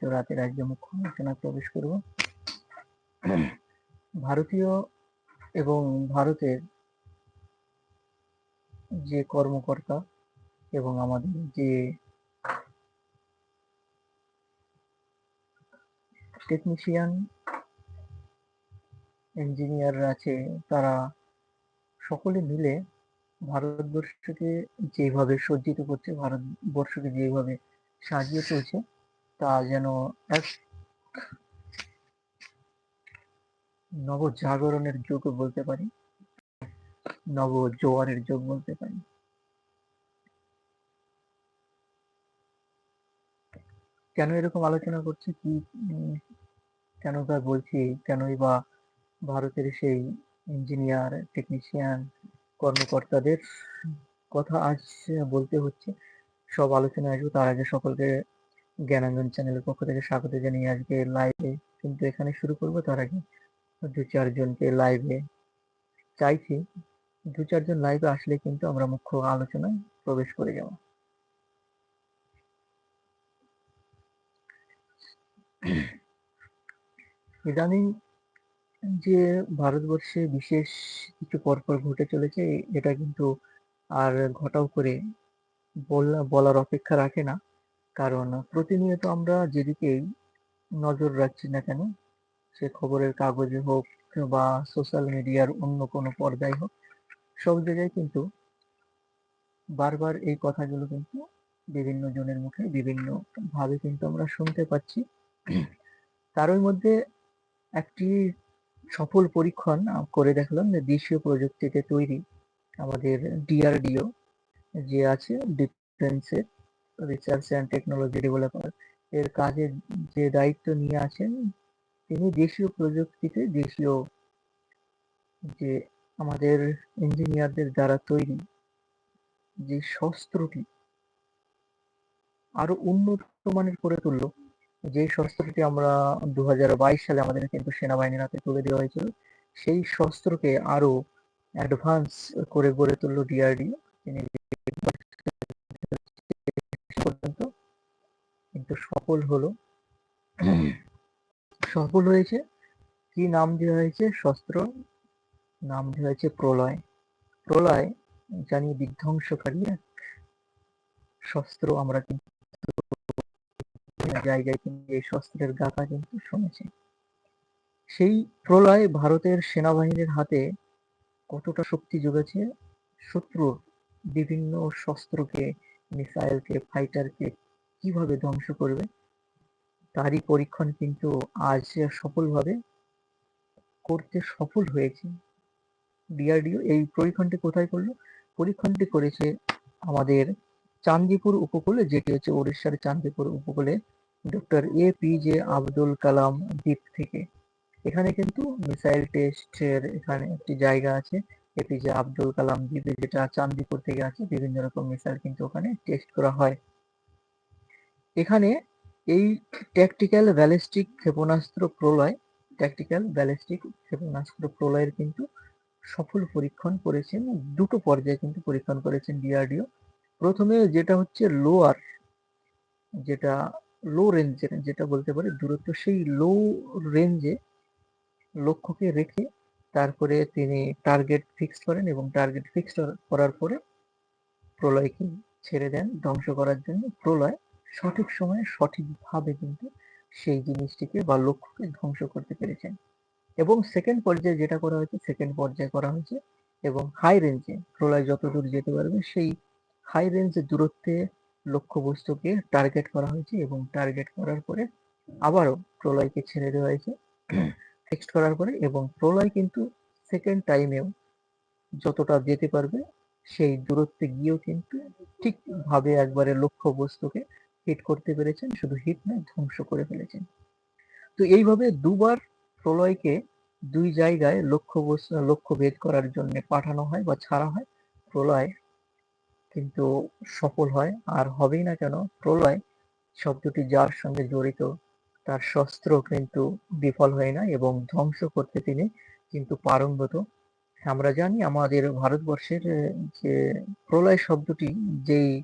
কিন্তু রাতের আজকে মুখ্য আলোচনা প্রবেশ করব। ভারতীয় এবং ভারতের যে কর্মকর্তা এবং আমাদের যে টেকনিশিয়ান ইঞ্জিনিয়ার আছে, তারা সকলে মিলে ভারতবর্ষকে যেভাবে সজ্জিত করছে, ভারতবর্ষকে যেভাবে সাজিয়ে তুলছে তা যেন এক নবজাগরণের যুগ বলতে পারি নব জোয়ারের যুগ বলতে পারি। কেন এরকম আলোচনা করছি? কি কেন বা বলছি? কেনই বা ভারতের সেই ইঞ্জিনিয়ার টেকনিশিয়ান কর্মকর্তাদের কথা আজ বলতে হচ্ছে। সব আলোচনা আসবে, তার আগে সকলকে জ্ঞানাঞ্জন চ্যানেলের পক্ষ থেকে স্বাগত জানিয়ে আজকে লাইভে কিন্তু এখানে শুরু করব। তার আগে দু চারজনকে লাইভে চাইছি। দু চারজন লাইভে আসলে কিন্তু আমরা মুখ্য আলোচনায় প্রবেশ করে যাব। ইদানিং যে ভারতবর্ষে বিশেষ কিছু পরপর ঘটে চলেছে, এটা কিন্তু আর ঘটাও করে বলার অপেক্ষা রাখে না। কারণ প্রতিনিয়ত আমরা যেদিকেই নজর রাখছি না কেন, সে খবরের কাগজে হোক বা সোশ্যাল মিডিয়ার অন্য কোনো পর্দায় হোক, সব জায়গায় কিন্তু বারবার এই কথাগুলো কিন্তু বিভিন্ন জনের মুখে বিভিন্ন ভাবে কিন্তু আমরা শুনতে পাচ্ছি। তারই মধ্যে একটি সফল পরীক্ষণ করে দেখলাম যে দেশীয় প্রযুক্তিতে তৈরি আমাদের ডিআরডিও যে আছে ডিফেন্সের রিসার্চ অ্যান্ড টেকনোলজি ডেভেলপার এর কাজে যে দায়িত্ব নিয়ে আছেন, তিনি দেশীয় প্রযুক্তিতে দেশীয় যে আমাদের ইঞ্জিনিয়ারদের দ্বারা তৈরি যে শস্ত্রটি আরও উন্নত মানের করে তুললো যে শস্ত্রটি আমরা দু হাজার বাইশ সালে আমাদের কিন্তু সেনাবাহিনীর হাতে তুলে দেওয়া হয়েছিল, সেই শস্ত্রকে আরও অ্যাডভান্স করে গড়ে তুললো ডিআরডিও তিনি সফল হলো। সফল হয়েছে। কি নাম দেওয়া হয়েছে? শস্ত্র। নাম দেওয়া হয়েছে প্রলয়। প্রলয় জানি বিধ্বংসকারী এক শস্ত্র আমরা কিন্তু জায়গায় কিন্তু এই শস্ত্রের গাথা কিন্তু শুনেছি। সেই প্রলয় ভারতের সেনাবাহিনীর হাতে কতটা শক্তি যোগেছে? শত্রুর বিভিন্ন শস্ত্রকে মিসাইলকে ফাইটারকে কীভাবে ধ্বংস করবে? তারই পরীক্ষণ কিন্তু আজ সফলভাবে করতে সফল হয়েছে। ডিআরডিও, এই পরীক্ষণটি কোথায় করল? পরীক্ষণটি করেছে আমাদের চান্দিপুর উপকূলে, যেটি হচ্ছে উড়িষ্যার চান্দিপুর উপকূলে, doctor A P J Abdul Kalam দ্বীপ থেকে। এখানে কিন্তু মিসাইল টেস্টের এখানে একটি জায়গা আছে এপিজে আব্দুল কালাম দ্বীপে, যেটা চান্দিপুর থেকে আছে। বিভিন্ন রকম মিসাইল কিন্তু ওখানে টেস্ট করা হয়। এখানে এই ট্যাকটিক্যাল ব্যালিস্টিক ক্ষেপণাস্ত্র প্রলয় ট্যাকটিক্যাল ব্যালিস্টিক ক্ষেপণাস্ত্র প্রলয়ের কিন্তু সফল পরীক্ষণ করেছেন, দুটো পর্যায়ে কিন্তু পরীক্ষণ করেছেন ডিআরডিও প্রথমে যেটা হচ্ছে লোয়ার যেটা লো রেঞ্জের যেটা বলতে পারে দূরত্ব, সেই লো রেঞ্জে লক্ষ্যকে রেখে তারপরে তিনি টার্গেট ফিক্স করেন এবং টার্গেট ফিক্স করার পরে প্রলয়কে ছেড়ে দেন, ধ্বংস করার জন্য প্রলয়। সঠিক সময়ে সঠিকভাবে কিন্তু সেই জিনিসটিকে বা লক্ষ্যকে ধ্বংস করতে পেরেছেন। এবং সেকেন্ড পর্যায়ে যেটা করা হয়েছে সেকেন্ড পর্যায়ে করা হয়েছে এবং হাই রেঞ্জে প্রলয় যত দূর যেতে পারবে, সেই হাই রেঞ্জের দূরত্বে লক্ষ্যবস্তুকে টার্গেট করা হয়েছে এবং টার্গেট করার পরে আবারও প্রলয়কে ছেড়ে দেওয়া হয়েছে ফিক্সড করার পরে এবং প্রলয় কিন্তু সেকেন্ড টাইমেও যতটা যেতে পারবে, সেই দূরত্বে গিয়েও কিন্তু ঠিকভাবে একবারে লক্ষ্যবস্তুকে হিট করতে পেরেছেন, শুধু হিট নয়, ধ্বংস করে ফেলেছেন। তো এইভাবে দুবার প্রলয়কে দুই জায়গায় লক্ষ্য লক্ষ্য ভেদ করার জন্য পাঠানো হয় বা ছাড়া হয়। প্রলয় কিন্তু সফল হয়, আর হবেই না কেন, প্রলয় শব্দটি যার সঙ্গে জড়িত, তার শস্ত্র কিন্তু বিফল হয় না এবং ধ্বংস করতে তিনি কিন্তু পারঙ্গত। আমরা জানি আমাদের ভারতবর্ষের যে প্রলয় শব্দটি যেই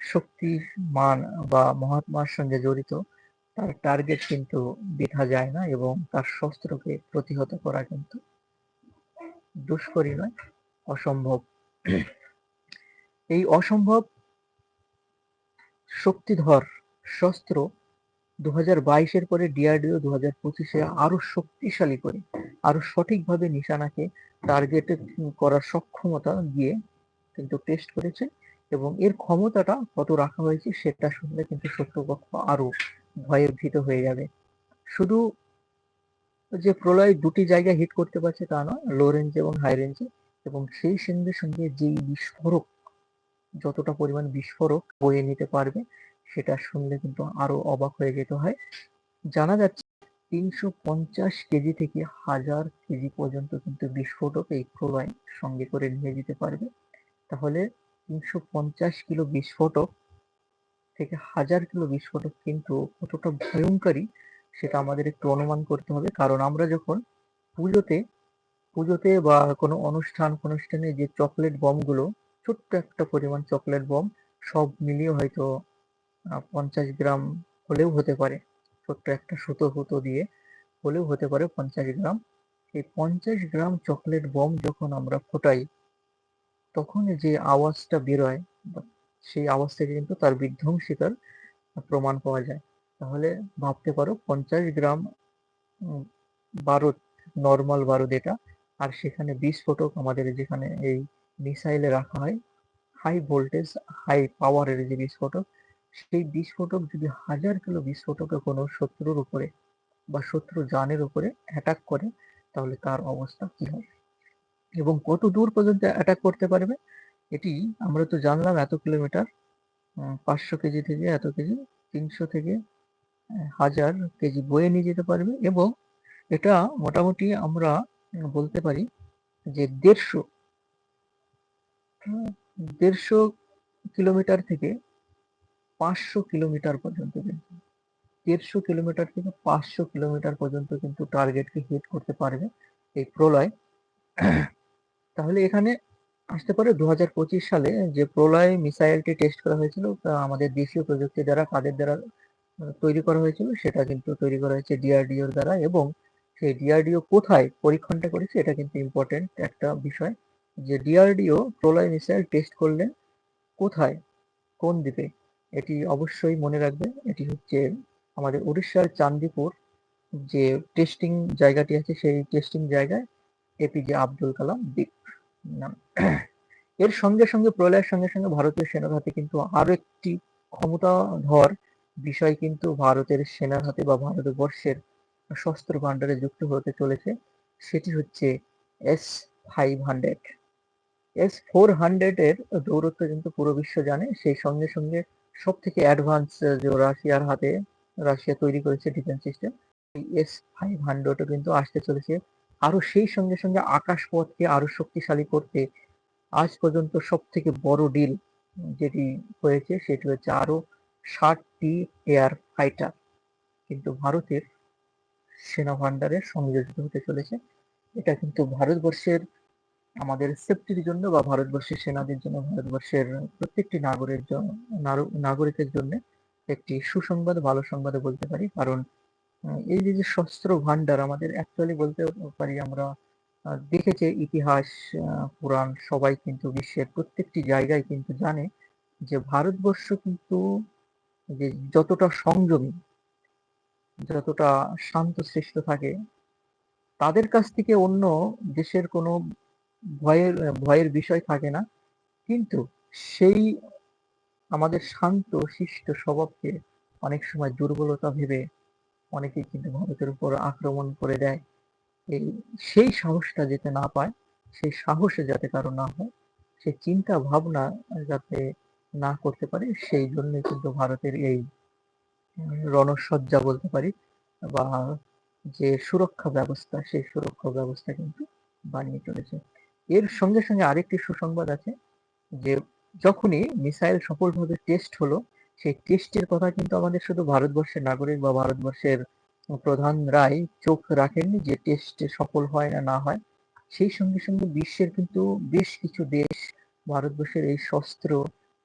শক্তির মান বা মহাত্মার সঙ্গে জড়িত তার টার্গেট কিন্তু বৃথা যায় না এবং তার শস্ত্রকে প্রতিহত করা কিন্তু দুষ্করই নয় অসম্ভব। এই অসম্ভব শক্তিধর শস্ত্র দু হাজার বাইশের পরে ডিআরডিও দু হাজার পঁচিশে আরও শক্তিশালী করে আরও সঠিকভাবে নিশানাকে টার্গেট করার সক্ষমতা দিয়ে কিন্তু টেস্ট করেছে। এবং এর ক্ষমতাটা কত রাখা হয়েছে সেটা শুনলে কিন্তু শত্রুপক্ষ আরও ভয়ে ভীত হয়ে যাবে। শুধু যে প্রলয় দুটি জায়গায় হিট করতে পারছে তা নয় লো রেঞ্জ এবং হাই রেঞ্জে এবং সেই সঙ্গে সঙ্গে যেই বিস্ফোরক, যতটা পরিমাণ বিস্ফোরক বয়ে নিতে পারবে, সেটা শুনলে কিন্তু আরও অবাক হয়ে যেতে হয়। জানা যাচ্ছে তিনশো পঞ্চাশ কেজি থেকে হাজার কেজি পর্যন্ত কিন্তু বিস্ফোরক এই প্রলয় সঙ্গে করে নিয়ে যেতে পারবে। তাহলে তিনশো পঞ্চাশ কিলো বিস্ফোটক থেকে হাজার কিলো বিস্ফোটক কিন্তু কতটা ভয়ঙ্করী সেটা আমাদের একটু অনুমান করতে হবে। কারণ আমরা যখন পুজোতে পুজোতে বা কোনো অনুষ্ঠান অনুষ্ঠানে যে চকলেট বমগুলো ছোট্ট একটা পরিমাণ চকলেট বম সব মিলিয়ে হয়তো পঞ্চাশ গ্রাম হলেও হতে পারে। ছোট্ট একটা সুতো ফুতো দিয়ে হলেও হতে পারে পঞ্চাশ গ্রাম। এই পঞ্চাশ গ্রাম চকলেট বম যখন আমরা ফোটাই তখন যে আওয়াজটা বেরোয়, সেই আওয়াজ থেকে কিন্তু তার বিধ্বংসিতার প্রমাণ পাওয়া যায়। তাহলে ভাবতে পারো পঞ্চাশ গ্রাম বারুদ নর্মাল বারুদ এটা। আর সেখানে বিস্ফোটক আমাদের যেখানে এই মিসাইলে রাখা হয় হাই ভোল্টেজ হাই পাওয়ারের যে বিস্ফোটক সেই বিস্ফোটক যদি হাজার কিলো বিস্ফোটকে কোনো শত্রুর উপরে বা শত্রু যানের উপরে অ্যাটাক করে, তাহলে তার অবস্থা কি হবে এবং কত দূর পর্যন্ত অ্যাটাক করতে পারবে, এটি আমরা তো জানলাম এত কিলোমিটার পাঁচশো কেজি থেকে এত কেজি, তিনশো থেকে হাজার কেজি বয়ে নিয়ে যেতে পারবে এবং এটা মোটামুটি আমরা বলতে পারি যে দেড়শো দেড়শো কিলোমিটার থেকে পাঁচশো কিলোমিটার পর্যন্ত কিন্তু, দেড়শো কিলোমিটার থেকে পাঁচশো কিলোমিটার পর্যন্ত কিন্তু টার্গেটকে হিট করতে পারবে এই প্রলয়। তাহলে এখানে আসতে পারে দু হাজার পঁচিশ সালে যে প্রলয় মিসাইলটি টেস্ট করা হয়েছিল আমাদের দেশীয় প্রযুক্তি দ্বারা, কাদের দ্বারা তৈরি করা হয়েছিল, সেটা কিন্তু তৈরি করা হয়েছে ডিআরডিওর দ্বারা এবং সেই ডিআরডিও কোথায় পরীক্ষণটা করেছে, এটা কিন্তু ইম্পর্টেন্ট একটা বিষয় যে ডিআরডিও প্রলয় মিসাইল টেস্ট করলেন কোথায়, কোন দ্বীপে? এটি অবশ্যই মনে রাখবে এটি হচ্ছে আমাদের উড়িষ্যার চান্দিপুর যে টেস্টিং জায়গাটি আছে, সেই টেস্টিং জায়গায় এপিজে আব্দুল কালাম দ্বীপ এর সঙ্গে সঙ্গে প্রলয়ের সঙ্গে সঙ্গে ভারতীয় সেনার হাতে কিন্তু আরও একটি ক্ষমতাধর বিষয় কিন্তু ভারতের সেনার হাতে বা ভারতবর্ষের শস্ত্র ভান্ডারে যুক্ত হতে চলেছে, সেটি হচ্ছে S five hundred S four hundred এর দৌরত্ব কিন্তু পুরো বিশ্ব জানে, সেই সঙ্গে সঙ্গে সব থেকে অ্যাডভান্স যে রাশিয়ার হাতে রাশিয়া তৈরি করেছে ডিফেন্স সিস্টেম এস ফাইভ হান্ড্রেডও কিন্তু আসতে চলেছে আরও সেই সঙ্গে সঙ্গে আকাশ পথকে আরও শক্তিশালী করতে আজ পর্যন্ত সব থেকে বড় ডিল যেটি হয়েছে সেটি হচ্ছে আরও ষাটটি এয়ার ফাইটার কিন্তু ভারতের সেনা ভান্ডারে সংযোজিত হতে চলেছে। এটা কিন্তু ভারতবর্ষের আমাদের সেফটির জন্য বা ভারতবর্ষের সেনাদের জন্য, ভারতবর্ষের প্রত্যেকটি নাগরিকের জন্য নাগরিকের জন্য একটি সুসংবাদ, ভালো সংবাদ বলতে পারি। কারণ এই যে যে শস্ত্র ভান্ডার আমাদের অ্যাকচুয়ালি বলতে পারি আমরা দেখেছে ইতিহাস পুরাণ, সবাই কিন্তু বিশ্বের প্রত্যেকটি জায়গায় কিন্তু জানে যে ভারতবর্ষ কিন্তু যে যতটা সংযমী, যতটা শান্ত সৃষ্ট থাকে, তাদের কাছ থেকে অন্য দেশের কোনো ভয়ের ভয়ের বিষয় থাকে না। কিন্তু সেই আমাদের শান্ত, শিষ্ট স্বভাবকে অনেক সময় দুর্বলতা ভেবে অনেকেই কিন্তু ভারতের উপর আক্রমণ করে দেয়। এই সেই সাহসটা যেতে না পায়, সেই সাহসে যাতে কারও না হয়, সেই চিন্তা ভাবনা যাতে না করতে পারে, সেই জন্য কিন্তু ভারতের এই রণসজ্জা বলতে পারি, বা যে সুরক্ষা ব্যবস্থা, সেই সুরক্ষা ব্যবস্থা কিন্তু বানিয়ে চলেছে। এর সঙ্গে সঙ্গে আরেকটি সুসংবাদ আছে, যে যখনই মিসাইল সফলভাবে টেস্ট হলো সেই টেস্টের কথা কিন্তু আমাদের শুধু ভারতবর্ষের নাগরিক বা ভারতবর্ষের প্রধান রায় চোখ রাখেননি যে টেস্টে সফল হয় না না হয়। সেই সঙ্গে সঙ্গে বিশ্বের কিন্তু বেশ কিছু দেশ ভারতবর্ষের এই শস্ত্র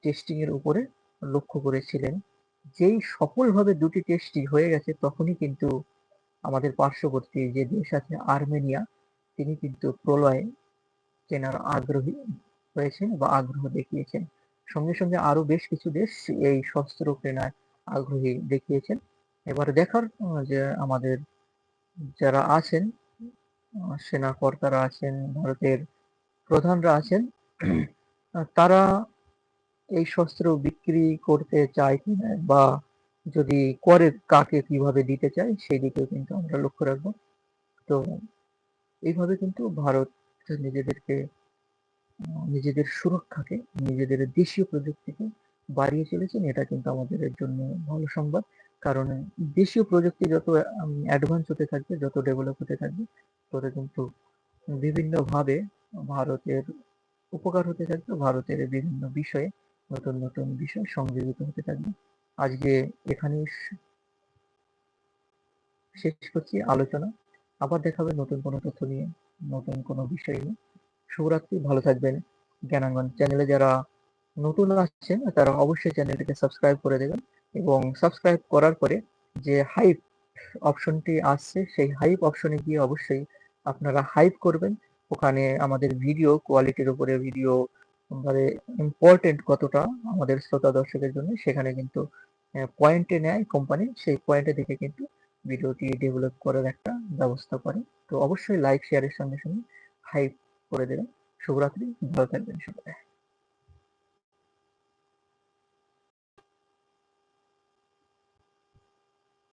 টেস্টিং এর উপরে লক্ষ্য করেছিলেন। যেই সফলভাবে দুটি টেস্টই হয়ে গেছে, তখনই কিন্তু আমাদের পার্শ্ববর্তী যে দেশ আছে আর্মেনিয়া, তিনি কিন্তু প্রলয়ে কেনার আগ্রহী হয়েছেন বা আগ্রহ দেখিয়েছেন। সঙ্গে সঙ্গে আরও বেশ কিছু দেশ এই শস্ত্র কেনায় আগ্রহী দেখিয়েছেন। এবার দেখার যে আমাদের যারা আছেন সেনা কর্তারা আছেন, ভারতের প্রধানরা আছেন তারা এই শস্ত্র বিক্রি করতে চায় কিনা বা যদি করে কাকে কীভাবে দিতে চায়, সেই দিকেও কিন্তু আমরা লক্ষ্য রাখব। তো এইভাবে কিন্তু ভারত নিজেদেরকে নিজেদের সুরক্ষাকে, নিজেদের দেশীয় প্রযুক্তিকে বাড়িয়ে চলেছেন। এটা কিন্তু আমাদের জন্য ভালো সংবাদ। কারণ দেশীয় প্রযুক্তি যত অ্যাডভান্স হতে থাকবে, যত ডেভেলপ হতে থাকবে, তত কিন্তু বিভিন্নভাবে ভারতের উপকার হতে থাকবে, ভারতের বিভিন্ন বিষয়ে নতুন নতুন বিষয় সংযোজিত হতে থাকবে। আজকে এখানেই শ- শেষ করছি। আলোচনা। আবার দেখাবে নতুন কোনো তথ্য নিয়ে, নতুন কোনো বিষয় নিয়ে। শুভরাত্রি, ভালো থাকবেন। জ্ঞানাঙ্গন চ্যানেলে যারা নতুন আসছেন, তারা অবশ্যই চ্যানেলটিকে সাবস্ক্রাইব করে দেবেন এবং সাবস্ক্রাইব করার পরে যে হাইপ অপশনটি আসছে, সেই হাইপ অপশনে গিয়ে অবশ্যই আপনারা হাইপ করবেন। ওখানে আমাদের ভিডিও কোয়ালিটির উপরে ভিডিও মানে ইম্পর্টেন্ট কতটা আমাদের শ্রোতা দর্শকের জন্য, সেখানে কিন্তু পয়েন্টে নেয় কোম্পানি সেই পয়েন্টে দেখে কিন্তু ভিডিওটি ডেভেলপ করার একটা ব্যবস্থা করে। তো অবশ্যই লাইক শেয়ারের সঙ্গে সঙ্গে হাইপ করে দেবেন শুভরাত্রি ভালো থাকবেন সবাই।